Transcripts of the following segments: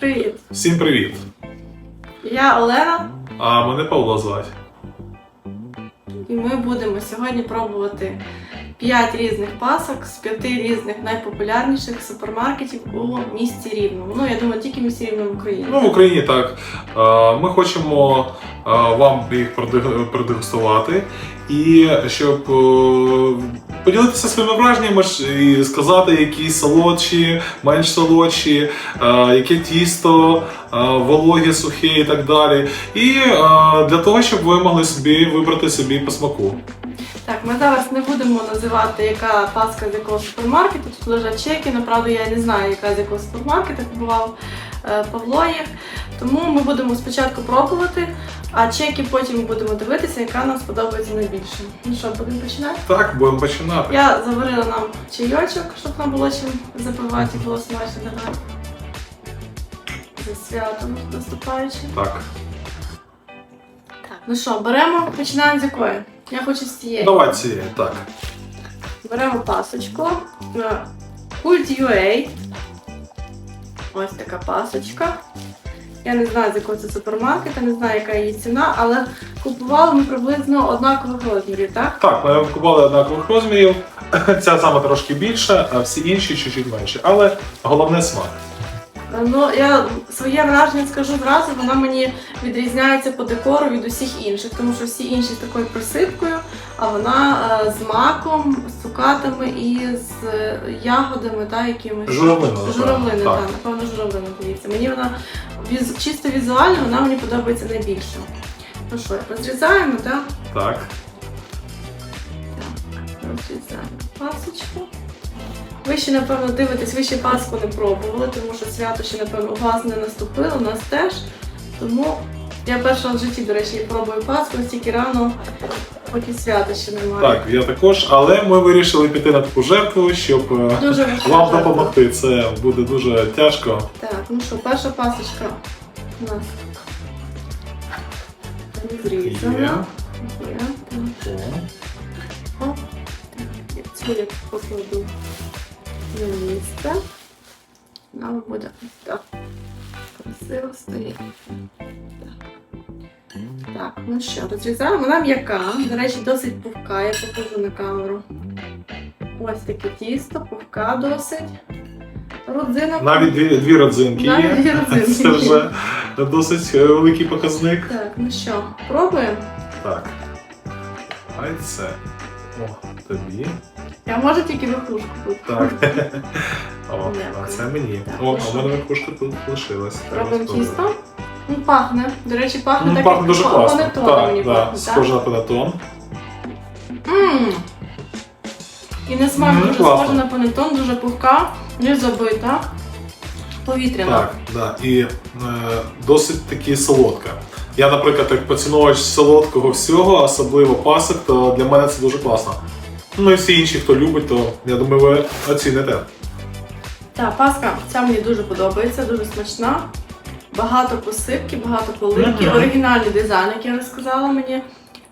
Привіт! Всім привіт! Я Олена, А мене Павло звати. і ми будемо сьогодні пробувати 5 різних пасок з 5 різних найпопулярніших супермаркетів у місті Рівному. Ну, я думаю, тільки в місті Рівному в Україні. Ну, в Україні так. Ми хочемо вам їх продегустувати і щоб е, поділитися своїми враженнями і сказати, які солодші, менш солодші, яке тісто, а, вологе, сухе і так далі. І для того, щоб ви могли собі вибрати собі по смаку. Так, ми зараз не будемо називати, яка паска з якого супермаркету. Тут лежать чеки. Направду я не знаю, яка з якого супермаркету купував е, Павло їх. Тому ми будемо спочатку пробувати, а чеки потім будемо дивитися, яка нам сподобається найбільше. Ну що, будемо починати? Так, будемо починати. Я заварила нам чайочок, щоб нам було чим запивати, було смачно давай. За святом наступаючи. Так. Так, ну що, беремо, починаємо з якої? Я хочу з цієї. Давай цієї, так. Беремо пасочку. Е, Cult UA. Ось така пасочка. Я не знаю, з якого це супермаркета, не знаю, яка її ціна, але купували ми приблизно однакових розмірів, так? Так, ми купували однакових розмірів. Ця сама трошки більша, а всі інші чуть-чуть менше. Але головне смак. Е, Ну, я своє враження скажу зразу, вона мені відрізняється по декору від усіх інших, тому що всі інші з такою присипкою, а вона е, з маком, з цукатами і з е, ягодами, та, якимись. Журавлина, напевно. Журавлина, Так. так, напевно, журавлина дивіться. Мені вона віз- чисто візуально вона мені подобається найбільше. Ну що, розрізаємо, так? Так. Розрізаємо пасочку. Ви ще, напевно, дивитесь, ви ще паску не пробували, тому що свято ще, напевно, у вас не наступило, у нас теж. Тому я перша в житті, до речі, пробую паску стільки рано, поки свята ще немає. Так, я також, але ми вирішили піти на таку жертву, щоб е, Дуже важка вам жертва. допомогти. Це буде дуже тяжко. Так, ну що, перша пасочка у нас розрізана. Є. Є, так. О, так, я Цю я покладу на місце. Нам буде ось так красиво стоїть. Так. Ну що, розрізаємо. Вона м'яка, до речі, досить пухка, я покажу на камеру. Ось таке тісто, пухка досить. Родзинок. Навіть дві, дві родзинки Навіть дві родзинки Це вже досить е, великий показник. Так, ну що, пробуємо? Так. Ай це. О, тобі. Я можу тільки верхушку тут. Так. О, а це мені. О, а в мене верхушка тут лишилась. Робимо тісто. Ну, пахне. До речі, пахне Ну, так, пахне дуже класно. Так, так, так? схоже на панетон. І на смак дуже схоже на панеттон, дуже пухка, не забита, повітряна. Так, да. і е, досить таки солодка. Я, наприклад, як поціновувач солодкого всього, особливо пасок, то для мене це дуже класно. Ну і всі інші, хто любить, то я думаю, ви оціните. Так, паска ця мені дуже подобається, дуже смачна. Багато посипки, багато поливки, Мгм. оригінальний дизайн, як я вже сказала мені.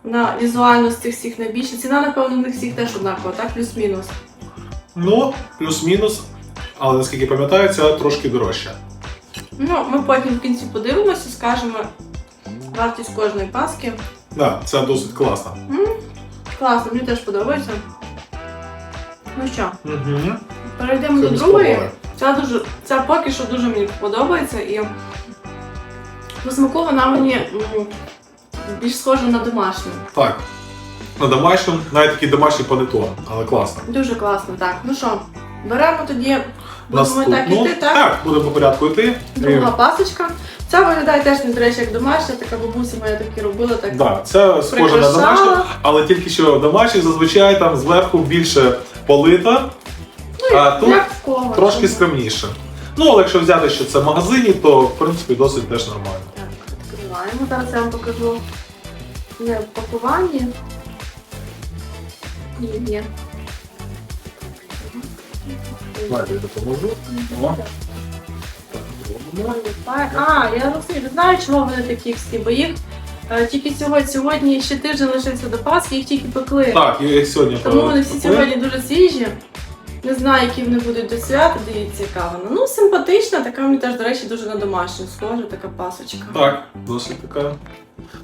На візуально з цих всіх найбільше. Ціна, напевно, в них всіх теж однакова, так? Плюс-мінус. Ну, плюс-мінус, але наскільки пам'ятаю, ця трошки дорожча. Ну, ми потім в кінці подивимося, скажемо вартість кожної паски. Да, це досить класно. М, Класно, мені теж подобається. Ну що, Угу. перейдемо Це до другої. спробували. Ця дуже, ця поки що дуже мені подобається і по смаку вона мені м, більш схожа на домашню. Так. На домашньому, навіть такий домашній панетон, але класно. Дуже класно, так. Ну що, беремо тоді, будемо так Наступну. іти, так? Так, будемо по порядку йти. Друга пасочка. Ця виглядає теж, не до речі, як домашня, така бабуся моя такі робила, так Да, це схоже на прикрашала. але тільки що домашнє зазвичай там зверху більше полита, Ну, а тут кого. трошки скромніше. Ну, але якщо взяти, що це в магазині, то в принципі досить теж нормально. Так, відкриваємо. Зараз я вам покажу не пакуванні. Ні, ні. Давайте я допоможу. А, я розумію, знаю, чого вони такі всі, бо їх е, тільки сьогодні, сьогодні ще тиждень лишився до Пасхи, їх тільки пекли. Так, і їх сьогодні Тому вони всі сьогодні дуже свіжі. Не знаю, які вони будуть до свята, дивіться, яка вона. Ну, симпатична, така мені теж, до речі, дуже на домашню схожа, така пасочка. Так, досить така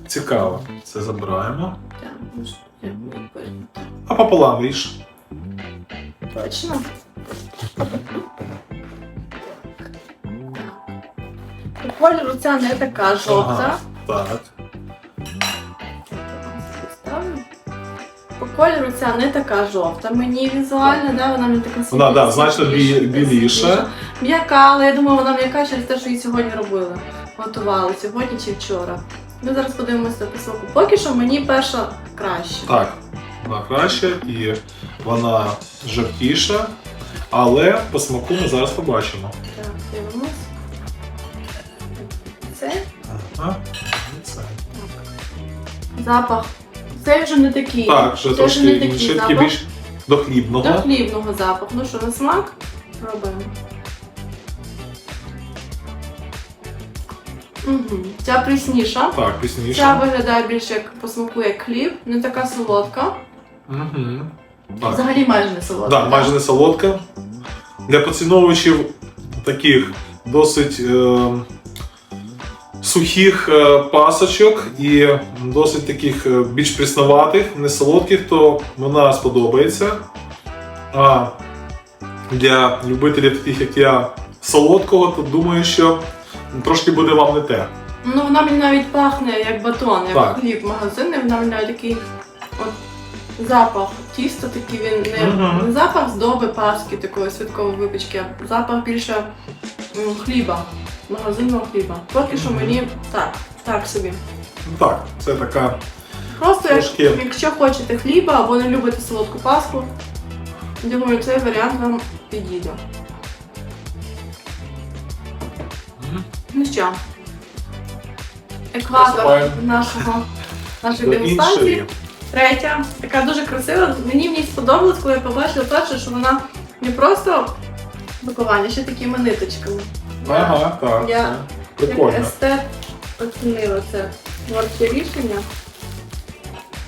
цікава. Це забираємо. Так, ну що, як мені видно. А пополам ріж. Точно. Кольору ця не така жовта. Так. Ставлю. По кольору ця не така жовта. Мені візуально, да, вона мені така Вона, да, значно бі- біліша. М'яка, але я думаю, вона м'яка через те, що її сьогодні робили. Готували сьогодні чи вчора. Ми зараз подивимося на посилку. Поки що мені перша краще. Так, вона краще і вона жовтіша, але по смаку ми зараз побачимо. Це. запах. Це вже не такий. Так, вже це вже не такий інший, такий запах. більш до хлібного. До хлібного запаху. Ну що, на смак? Пробуємо. Угу. Ця прісніша. Так, Ця пізніше. виглядає більше як по смаку як хліб, не така солодка. Угу. Так. Взагалі майже не солодка. Да, майже не солодка. Для поціновувачів таких досить е, сухих е, пасочок і досить таких е, більш прісноватих, не солодких, то вона сподобається. А для любителів таких, як я, солодкого, то думаю, що трошки буде вам не те. Ну вона мені навіть пахне як батон, як Так. хліб магазинний, вона мені навіть такий от запах тіста такий, він не, Мгм. не запах здоби паски такої святкової випічки, а запах більше м, хліба, магазинного хліба. Поки що мені так, так собі. Ну Так, це така. Просто як- Трошки. якщо хочете хліба або не любите солодку паску, думаю, цей варіант вам підійде. Ну що, екватор Приступаємо. нашого, нашої До дегустації. іншої. Третя, така дуже красива. Мені в ній сподобалось, коли я побачила перше, що вона не просто пакування, ще такими ниточками. Ага, так. Я- як Прикольно. естет оцінила це творче рішення.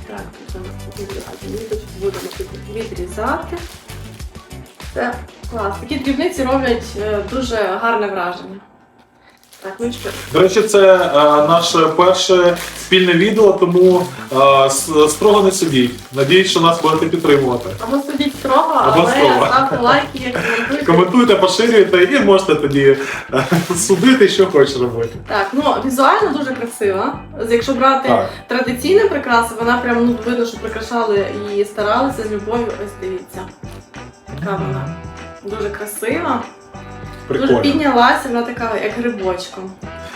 Так, у відрізати ниточку будемо тут відрізати. Це клас. Такі дрібниці роблять е, дуже гарне враження. Так, ну що, До речі, це е, наше перше спільне відео, тому е, с- строго не судіть. Надіюсь, що нас будете підтримувати. або судіть строго, Або але строго. ставте лайки, коментуйте. Коментуйте, поширюйте і можете тоді е, судити, що хочеш робити. Так, ну візуально дуже красива. Якщо брати Так, традиційні прикраси, вона прям ну видно, що прикрашали і старалися з любов'ю. Ось дивіться. Така вона дуже красива. Дуже прикольно. піднялася, вона така як грибочком.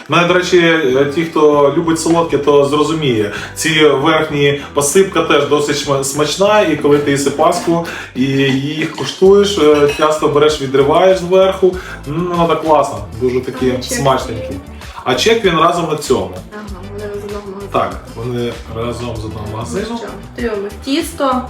Мене, до речі, е, ті, хто любить солодке, то зрозуміє. Ці верхні посипка теж досить шма- смачна, і коли ти їси паску і їх куштуєш, е, часто береш, відриваєш зверху. м, Воно так класно, дуже такі чек. смачненькі. А чек він разом на цьому. Ага, вони з одного магазину. Так, вони разом з одного магазину. Ну що, дивимось. Тісто.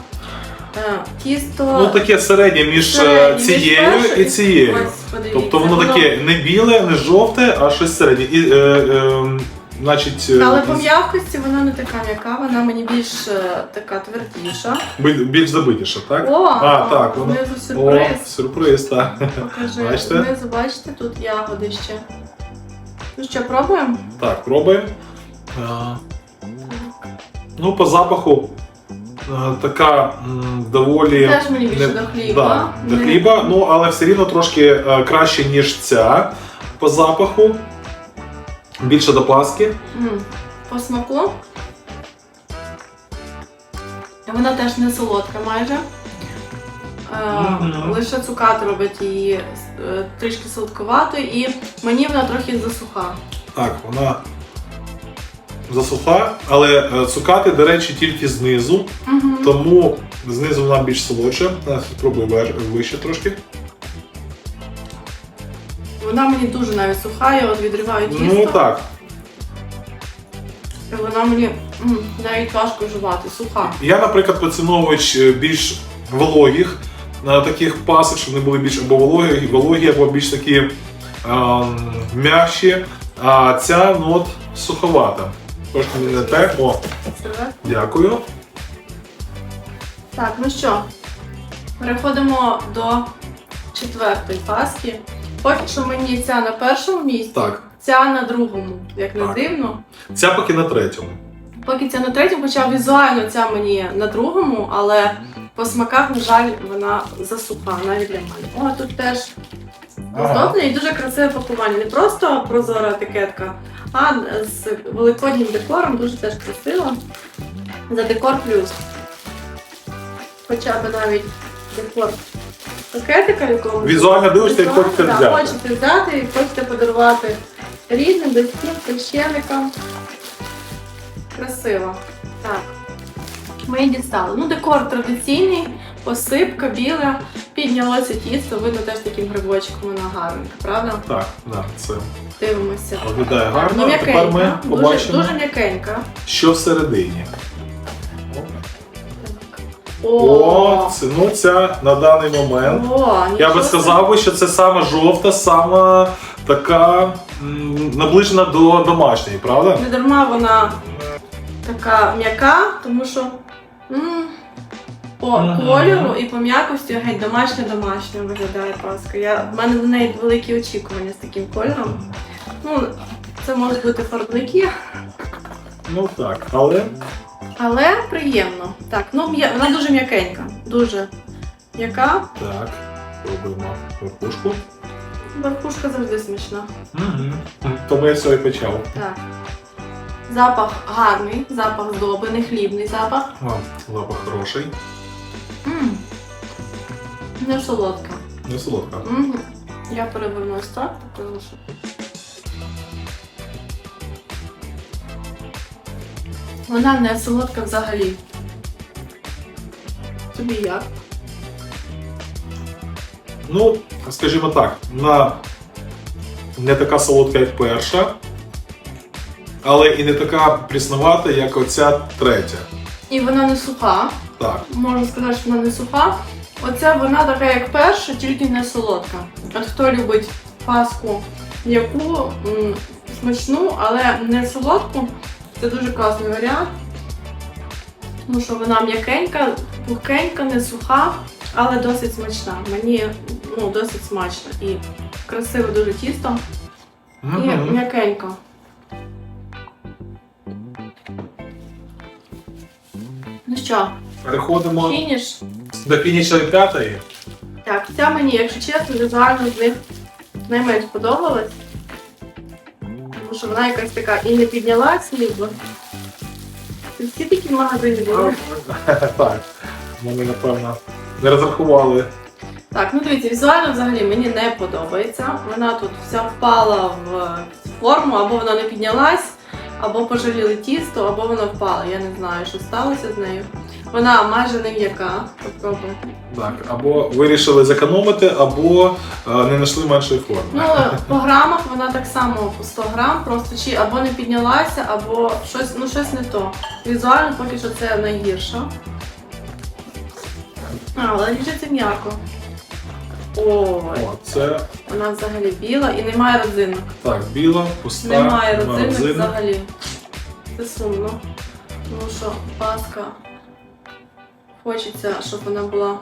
Тісто. Ну таке середнє між е, середнє між цією першою і цією. Ось, подивіться, Тобто воно таке не біле, не жовте, а щось середнє. І, е, е, значить, е, Але по м'якості вона не така м'яка, вона мені більш е, така твердіша. біль- більш забитіше, так? О, А, так, воно- знизу О, сюрприз. сюрприз, так. Покажи. Бачите? Знизу, бачите, тут ягоди ще. Ну що, пробуємо? Так, пробуємо. Е, Ну, по запаху така доволі. Теж мені більше не- до хліба. Да, до Не- хліба, ну але все рівно трошки е, краще, ніж ця по запаху. Більше до паски. По смаку. Вона теж не солодка майже. Е, Мгм. Лише цукат робить її е, трішки солодкуватою, і мені вона трохи засуха. Так, вона засуха, але е, цукати, до речі, тільки знизу, Угу. тому знизу вона більш солодша. Зараз спробую вище трошки. Вона мені дуже навіть суха, я от відриваю тісто. Ну так. Вона мені навіть важко жувати, суха. Я, наприклад, поціновувач е, більш вологих е, таких пасок, щоб вони були більш або вологі, вологі, або більш такі ем, м'якші. А ця ну от суховата. Трошки не те. О, дякую. Так, ну що, Переходимо до четвертої паски. Поки що мені ця на першому місці, Так, ця на другому, як не Так. дивно. ця поки на третьому. Поки ця на третьому, хоча візуально ця мені на другому, але по смаках, на жаль, вона засуха навіть для мене. О, тут теж оздобне і дуже красиве пакування. Не просто прозора етикетка, а з великоднім декором дуже теж красиво. За декор плюс. Хоча б навіть декор пакетика якогось. Візуально дивишся і хочете да, взяти. Хочете взяти і хочете подарувати рідним, близьким, священникам. Красиво. Так. Ми її дістали. Ну, декор традиційний, посипка, біла, піднялося тісто, видно теж таким грибочком вона гарненька, правда? Так, да, це Дивимося. виглядає Ну, гарно. Тепер ми м'якенька, дуже, дуже м'якенька. що всередині. О, О, це, ну ця на даний момент. О, Я би сказав, би, що це сама жовта, сама така м, наближена до домашньої, правда? Не дарма вона така м'яка, тому що м, по Мгм. кольору і по м'якості геть домашня домашня виглядає паска. Я, в мене до неї великі очікування з таким кольором. Ну, це можуть бути фарбники, Ну так, але але приємно. Так, ну м'я- вона дуже м'якенька. Дуже м'яка. так, робимо верхушку. Верхушка завжди смачна. Угу. Тому я все і почав. Так. Запах гарний, запах здоби, не хлібний запах. О, запах хороший, м Не солодка. не солодка. Мгм. Я перевернусь так, покажу, що. Вона не солодка взагалі. Тобі як? Ну, скажімо так, вона не така солодка, як перша, але і не така пріснувата, як оця третя. І вона не суха. Так. Можна сказати, що вона не суха. Оця вона така, як перша, тільки не солодка. От хто любить паску яку м, смачну, але не солодку, це дуже класний варіант. Тому що вона м'якенька, пухкенька, не суха, але досить смачна. Мені ну, досить смачно. І красиве дуже тісто, і Мгм. м'якенько. Ну що, Переходимо фініш? до фінішної п'ятої. Так, ця мені, якщо чесно, візуально з них найменш подобалась. Тому що вона якась така і не піднялась ніби. Всі такі в магазині були. Так. Вони, напевно, не розрахували. Так, ну дивіться, візуально взагалі мені не подобається. Вона тут вся впала в форму, або вона не піднялась, або пожаліли тісто, або вона впала. Я не знаю, що сталося з нею. Вона майже не м'яка. Попробуй. Так, або вирішили зекономити, або е, не знайшли меншої форми. Ну, по грамах вона так само по 100 грам, просто чи або не піднялася, або щось, ну щось не то. Візуально поки що це найгірше. А, але лежиться м'яко. Ой, О, це вона взагалі біла і немає родзинок. так, біла, пуста, Немає родзинок родзинок. взагалі. Це сумно. Тому що паска хочеться, щоб вона була.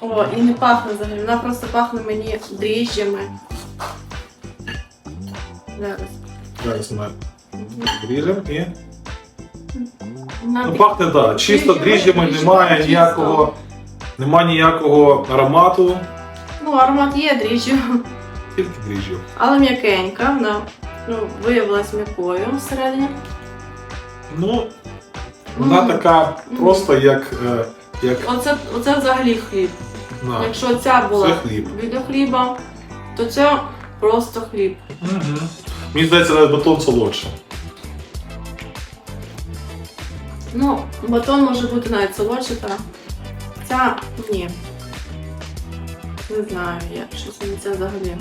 О, і не пахне взагалі. Вона просто пахне мені дріжджами. Зараз. Зараз ми ріжемо і. Вона Ну, пахне, так. Да. Чисто Дріжджами, дріжджами, дріжджами, немає чисто. Немає ніякого аромату, Ну, аромат є дріжджів, тільки дріжджів. але м'якенька. Вона ну, виявилась м'якою всередині. Ну, вона Мгм. така просто як. е, як Оце, оце взагалі хліб. на, Якщо ця була це хліб. біля хліба, то це просто хліб. Угу. Мені здається, навіть батон солодше. Ну, батон може бути навіть солодший, та ця ні. Не знаю, я щось мені це взагалі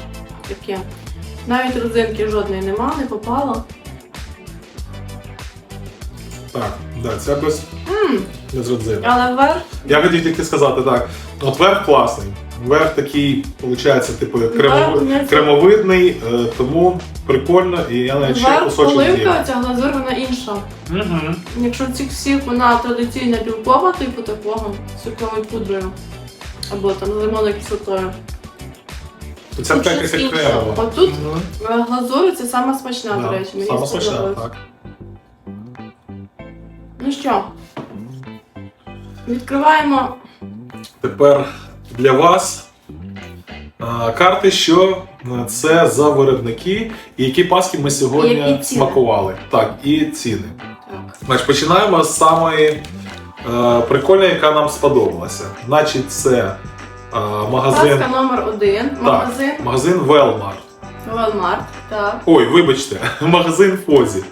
таке. Навіть родзинки жодної нема, не попало. Так, да, це без, Мм, без родзинок. але вверх Я хотів тільки сказати так. От верх класний. Верх такий, виходить, типу, Верх не- кремовидний, е, тому прикольно, і я навіть ще Вверх кусочок поливка, з'їм. ця глазур, вона інша. Угу. Якщо цих всіх вона традиційна білкова, типу такого з цукровою пудрою, або там з лимонною кислотою. Ця Тут така щось інше. кремова. Отут Мгм. Е, це сама смачна, до речі. Мені Саме смачна, сподобалось. так. Ну що, відкриваємо Тепер для вас а, карти, що це за виробники, і які паски ми сьогодні смакували. Так, і ціни. так. Значить, починаємо з самої е, прикольної, яка нам сподобалася. Значить, це е, магазин, Паска номер один. Магазин магазин Велмар. Walmart. Так. Ой, вибачте, магазин Фозі.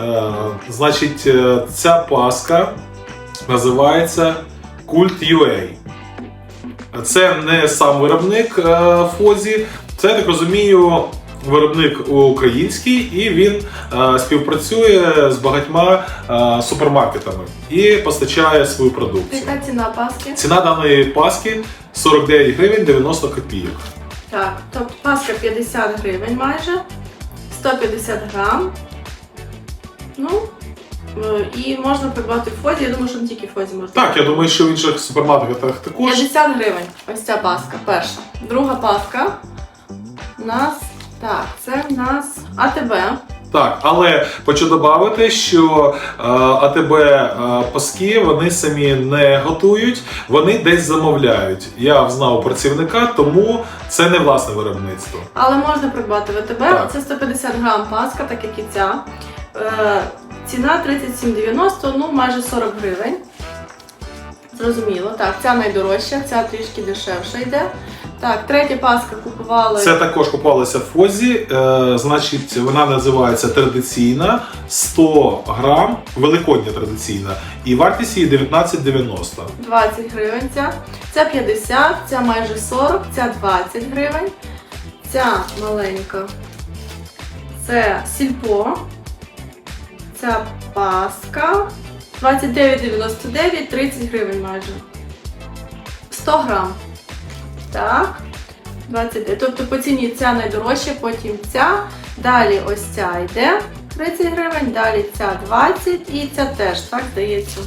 Е, значить, е, ця паска називається Cult UA. Це не сам виробник е, Фозі, це, я так розумію, виробник український, і він е, співпрацює з багатьма е, супермаркетами і постачає свою продукцію. Яка ціна паски? Ціна даної паски 49 гривень 90 копійок. Так, тобто паска 50 гривень майже, 150 грам. Ну, е, і можна придбати в Фозі. Я думаю, що не тільки в Фозі можна. Так, я думаю, що в інших супермаркетах також. 50 гривень. Ось ця паска, перша. Друга паска. Нас. Так, це в нас АТБ. Так, але хочу додати, що е, АТБ е, паски вони самі не готують, вони десь замовляють. Я знав працівника, тому це не власне виробництво. Але можна придбати в АТБ. Так. Це 150 грам паска, так як і ця. Е, ціна 37,90, ну майже 40 гривень. Зрозуміло. Так, ця найдорожча, ця трішки дешевша йде. Так, третя паска купували. Це також купалося в Фозі. Е, значить, вона називається традиційна 100 грам, великодня традиційна, і вартість її 19,90. 20 гривень ця. Ця 50, ця майже 40, ця 20 гривень. Ця маленька. Це сільпо. Ця паска. 29,99, 30 гривень майже. 100 грам. Так. 29. Тобто по ціні ця найдорожча, потім ця. Далі ось ця йде 30 гривень, далі ця 20 і ця теж, так здається.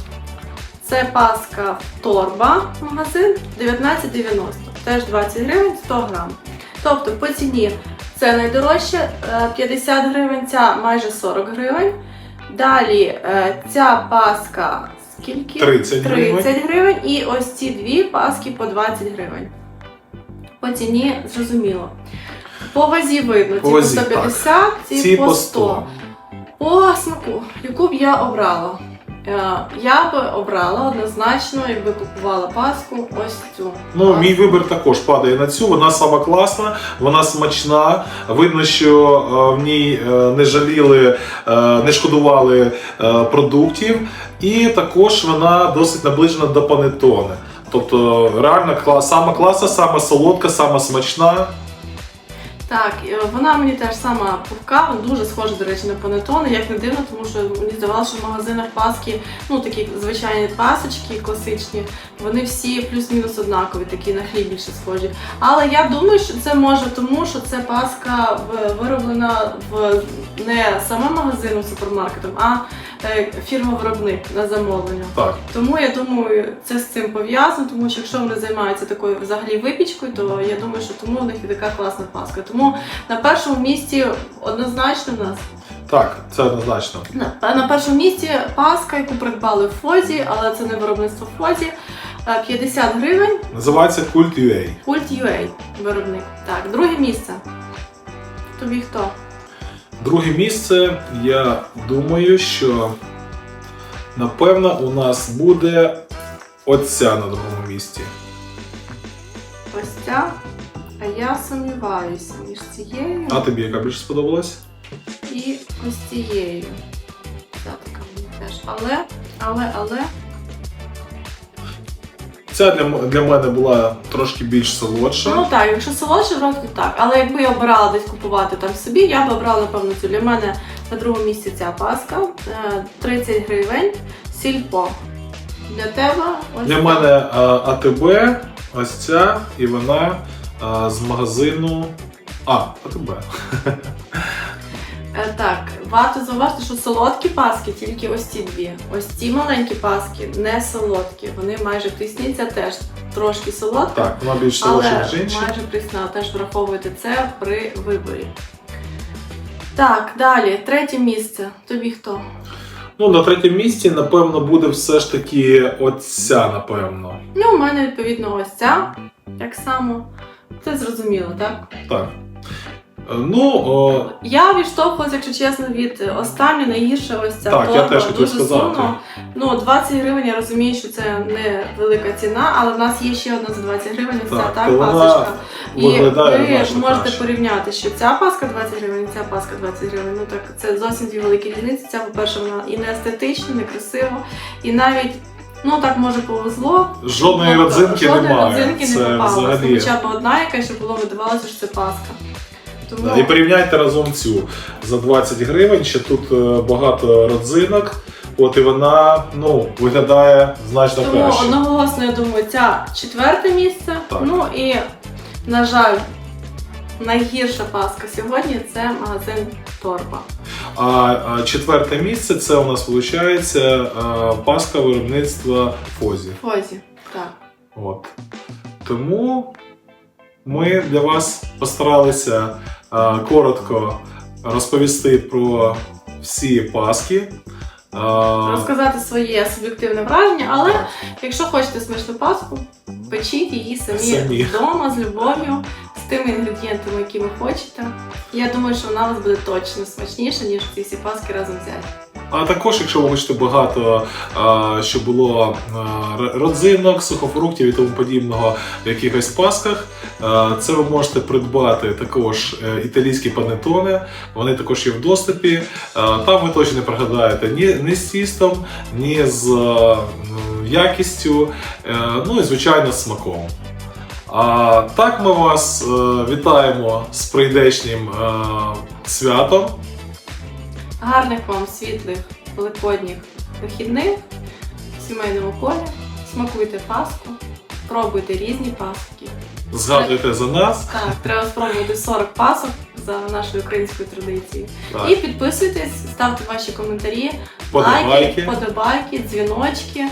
Це паска торба магазин 19,90. Теж 20 гривень 100 грам. Тобто по ціні це найдорожче е, 50 гривень, ця майже 40 гривень. Далі е, ця паска скільки? 30 гривень. 30 гривень. І ось ці дві паски по 20 гривень. По ціні зрозуміло. По вазі видно, ці По по вазі, 150, ці, Ці по 100. По смаку, яку б я обрала? Е, Я би обрала однозначно, якби купувала паску, ось цю. Ну, мій вибір також падає на цю. Вона сама класна, вона смачна. Видно, що е, в ній е, не жаліли, не шкодували продуктів. І також вона досить наближена до панетони. Тобто реально сама класна, сама солодка, сама смачна. Так, е, вона мені теж сама пухка, дуже схожа, до речі, на панетони, як не дивно, тому що мені здавалося, що в магазинах паски, ну такі звичайні пасочки класичні, вони всі плюс-мінус однакові, такі на хліб більше схожі. Але я думаю, що це може тому, що це паска вироблена в не самим магазином супермаркетом, а фірма-виробник на замовлення. Так. Тому я думаю, це з цим пов'язано, тому що якщо вони займаються такою взагалі випічкою, то я думаю, що тому в них і така класна паска. Тому на першому місці однозначно в нас Так, це однозначно. на, на першому місці паска, яку придбали в Фозі, але це не виробництво Фозі. е, 50 гривень, Називається Cult UA. Cult UA виробник. Так, друге місце. Тобі хто? Друге місце, я думаю, що напевно у нас буде оця на другому місці. Ось ця. А я сумніваюся між цією. А тобі яка більше сподобалась? І ось цією. Ця така мені теж. Але, але, але. Ця для, для мене була трошки більш солодша. Ну так, якщо солодше то так. Але якби я обирала десь купувати там собі, я б обрала, напевно, цю. Для мене на другому місці ця паска. е, 30 гривень. Сільпо. Для тебе ось Для ця. мене а, АТБ, ось ця, і вона а, з магазину. А, АТБ. Е, Так, варто зауважити, що солодкі паски тільки ось ці дві. Ось ці маленькі паски не солодкі, вони майже тисняться теж трошки солодка, Так, вона більш солодша, ніж інші. майже прісна. Теж враховуйте це при виборі. Так, далі, третє місце. Тобі хто? Ну, на третьому місці, напевно, буде все ж таки оця, напевно. Ну, у мене відповідно ось ця. Так само. Це зрозуміло, так? Так. Е, Ну, о, Я відштовхувалася, якщо чесно, від останньої найгірше ось ця Так, я теж Дуже сказати. сумно. Ну, 20 гривень, я розумію, що це не велика ціна, але в нас є ще одна за 20 гривень, Так, так, то пасочка. І ви можете краще. порівняти, що ця паска 20 гривень, ця паска 20 гривень. Ну так це зовсім дві великі різниці. Ця, по-перше, вона і не естетична, не красиво, і навіть. Ну так може повезло. жодної Ну, родзинки жодної немає. родзинки це не попалося. взагалі. Хоча б одна яка, щоб було видавалося, що це паска. Тому Да, І порівняйте разом цю за 20 гривень, ще тут е, багато родзинок, от і вона ну, виглядає значно Тому краще. одноголосно, я думаю, ця четверте місце. Так. Ну і, на жаль, найгірша паска сьогодні це магазин Торба. А, а четверте місце це у нас виходить паска виробництва Фозі. Фозі. Так. От. Тому ми для вас постаралися коротко розповісти про всі паски. Е, Розказати своє суб'єктивне враження, але якщо хочете смачну паску, печіть її самі, Самі. вдома з любов'ю, з тими інгредієнтами, які ви хочете. Я думаю, що вона у вас буде точно смачніша, ніж ці всі паски разом взяті. А також, якщо ви хочете багато, щоб було родзинок, сухофруктів і тому подібного в якихось пасках, це ви можете придбати також е, італійські панетони. Вони також є в доступі. Там ви точно не прогадаєте ні, ні з тістом, ні з якістю, е, ну і звичайно з смаком. А так ми вас е, вітаємо з прийдешнім святом. Гарних вам світлих великодніх вихідних в сімейному колі. Смакуйте паску, пробуйте різні паски. Згадуйте за нас. Так, треба спробувати 40 пасок за нашою українською традицією. Так. І підписуйтесь, ставте ваші коментарі, Подобайки. лайки, подобайки, дзвіночки.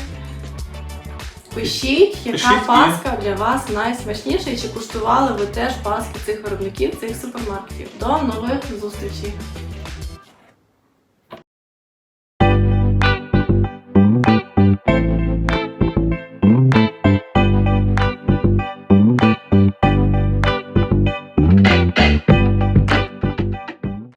Пишіть, яка Пишіть паска для вас найсмачніша, і чи куштували ви теж паски цих виробників, цих супермаркетів. До нових зустрічей!